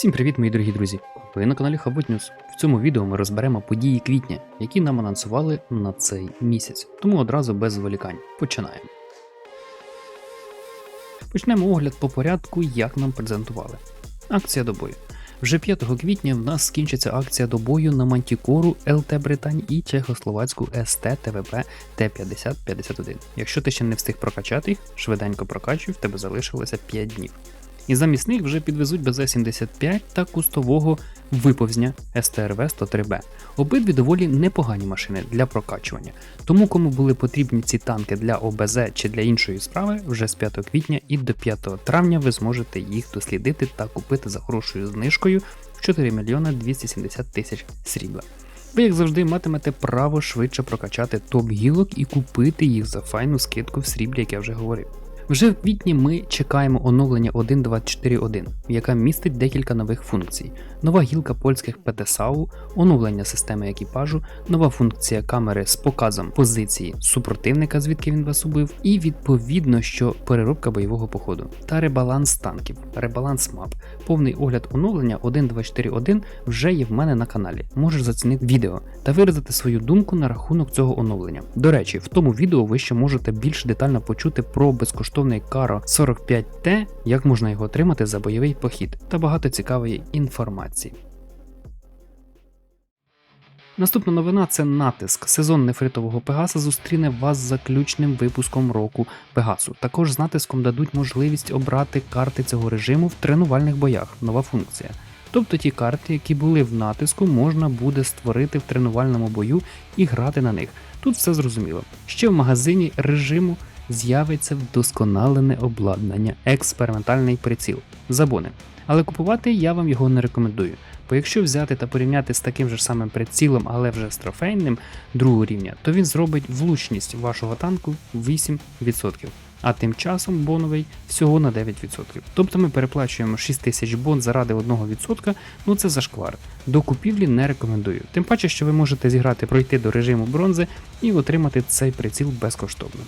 Всім привіт, мої дорогі друзі! Ви на каналі News. В цьому відео ми розберемо події квітня, які нам анонсували на цей місяць. Тому одразу без зволікань. Починаємо. Почнемо огляд по порядку, як нам презентували. Акція до бою. Вже 5 квітня в нас скінчиться акція до бою на Мантікору ЛТ Британь і чехословацьку СТ ТВП Т5051. Якщо ти ще не встиг прокачати їх, швиденько прокачуй, в тебе залишилося 5 днів. І замість них вже підвезуть БЗ-75 та кустового виповзня СТРВ-103Б. Обидві доволі непогані машини для прокачування. Тому кому були потрібні ці танки для ОБЗ чи для іншої справи, вже з 5 квітня і до 5 травня ви зможете їх дослідити та купити за хорошою знижкою в 4 мільйона 270 тисяч срібла. Ви, як завжди, матимете право швидше прокачати топ-гілок і купити їх за файну скидку в сріблі, як я вже говорив. Вже в квітні ми чекаємо оновлення 1.24.1, яка містить декілька нових функцій: нова гілка польських ПТСАУ, оновлення системи екіпажу, нова функція камери з показом позиції супротивника, звідки він вас убив, і відповідно, що переробка бойового походу та ребаланс танків, ребаланс мап. Повний огляд оновлення 1.24.1 вже є в мене на каналі. Можеш зацінити відео та виразити свою думку на рахунок цього оновлення. До речі, в тому відео ви ще можете більш детально почути про безкоштовний Каро 45T, як можна його отримати за бойовий похід та багато цікавої інформації. Наступна новина це натиск. Сезон нефритового Пегаса зустріне вас заключним випуском року Пегасу. Також з натиском дадуть можливість обрати карти цього режиму в тренувальних боях. Нова функція. Тобто ті карти, які були в натиску, можна буде створити в тренувальному бою і грати на них. Тут все зрозуміло. Ще в магазині режиму з'явиться вдосконалене обладнання, експериментальний приціл, забони. Але купувати я вам його не рекомендую. Бо якщо взяти та порівняти з таким же самим прицілом, але вже з трофейним другого рівня, то він зробить влучність вашого танку 8%. А тим часом боновий всього на 9%. Тобто ми переплачуємо 6 тисяч бон заради 1%, ну це зашквар. До купівлі не рекомендую. Тим паче, що ви можете зіграти пройти до режиму бронзи і отримати цей приціл безкоштовно.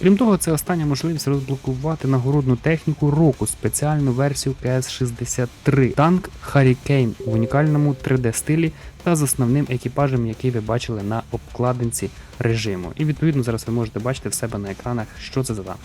Крім того, це остання можливість розблокувати нагородну техніку року, спеціальну версію КС-63, танк Харікейн в унікальному 3D-стилі та з основним екіпажем, який ви бачили на обкладинці режиму. І відповідно зараз ви можете бачити в себе на екранах, що це за танк.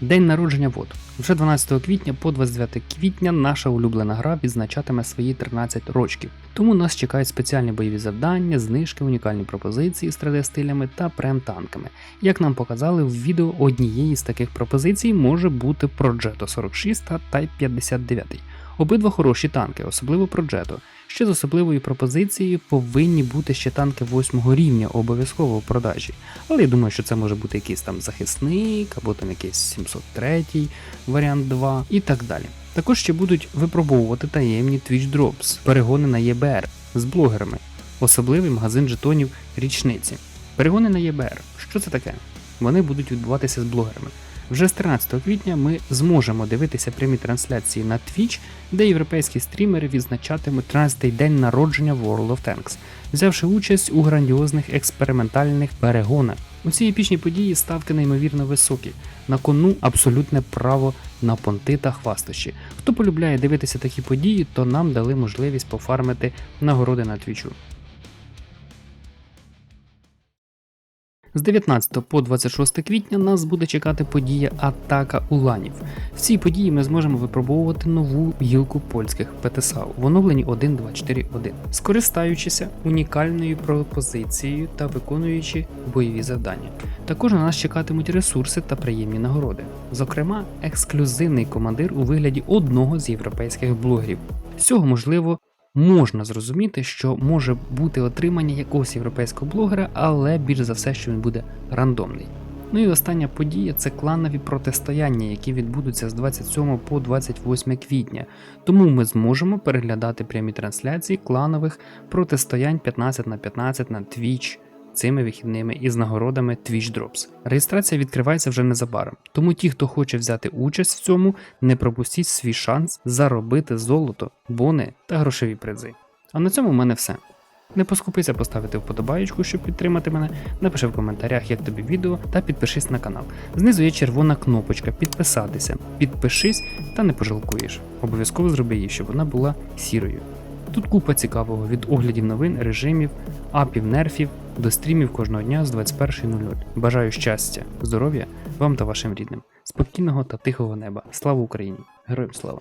День народження ВОД. Вже 12 квітня по 29 квітня наша улюблена гра відзначатиме свої 13 рочків. Тому нас чекають спеціальні бойові завдання, знижки, унікальні пропозиції з 3D-стилями та прем-танками. Як нам показали в відео, однією з таких пропозицій може бути Progetto 46 та Type 59. Обидва хороші танки, особливо Progetto. Ще з особливою пропозицією повинні бути ще танки 8 рівня обов'язково в продажі. Але я думаю, що це може бути якийсь там захисник, або там якийсь 703 варіант 2 і так далі. Також ще будуть випробовувати таємні Twitch Drops, перегони на ЄБР з блогерами, особливий магазин жетонів річниці. Перегони на ЄБР. Що це таке? Вони будуть відбуватися з блогерами. Вже з 13 квітня ми зможемо дивитися прямі трансляції на Twitch, де європейські стрімери відзначатимуть 13-й день народження World of Tanks, взявши участь у грандіозних експериментальних перегонах. У цій епічній події ставки неймовірно високі. На кону абсолютне право на понти та хвастощі. Хто полюбляє дивитися такі події, то нам дали можливість пофармити нагороди на твічу. З 19 по 26 квітня нас буде чекати подія Атака Уланів. В цій події ми зможемо випробовувати нову гілку польських ПТСАУ в оновленні 1.241, скористаючися унікальною пропозицією та виконуючи бойові завдання. Також на нас чекатимуть ресурси та приємні нагороди, зокрема, ексклюзивний командир у вигляді одного з європейських блогерів. З цього можливо можна зрозуміти, що може бути отримання якогось європейського блогера, але більш за все, що він буде рандомний. Ну і остання подія це кланові протистояння, які відбудуться з 27 по 28 квітня. Тому ми зможемо переглядати прямі трансляції кланових протистоянь 15 на 15 на Twitch цими вихідними із нагородами Twitch Drops. Реєстрація відкривається вже незабаром, тому ті, хто хоче взяти участь в цьому, не пропустіть свій шанс заробити золото, бони та грошові призи. А на цьому в мене все. Не поскупися поставити вподобаєчку, щоб підтримати мене. Напиши в коментарях, як тобі відео, та підпишись на канал. Знизу є червона кнопочка підписатися. Підпишись та не пожалкуєш. Обов'язково зроби її, щоб вона була сірою. Тут купа цікавого від оглядів новин, режимів, апів, нерфів до стрімів кожного дня з 21.00. Бажаю щастя, здоров'я вам та вашим рідним, спокійного та тихого неба. Слава Україні! Героям слава!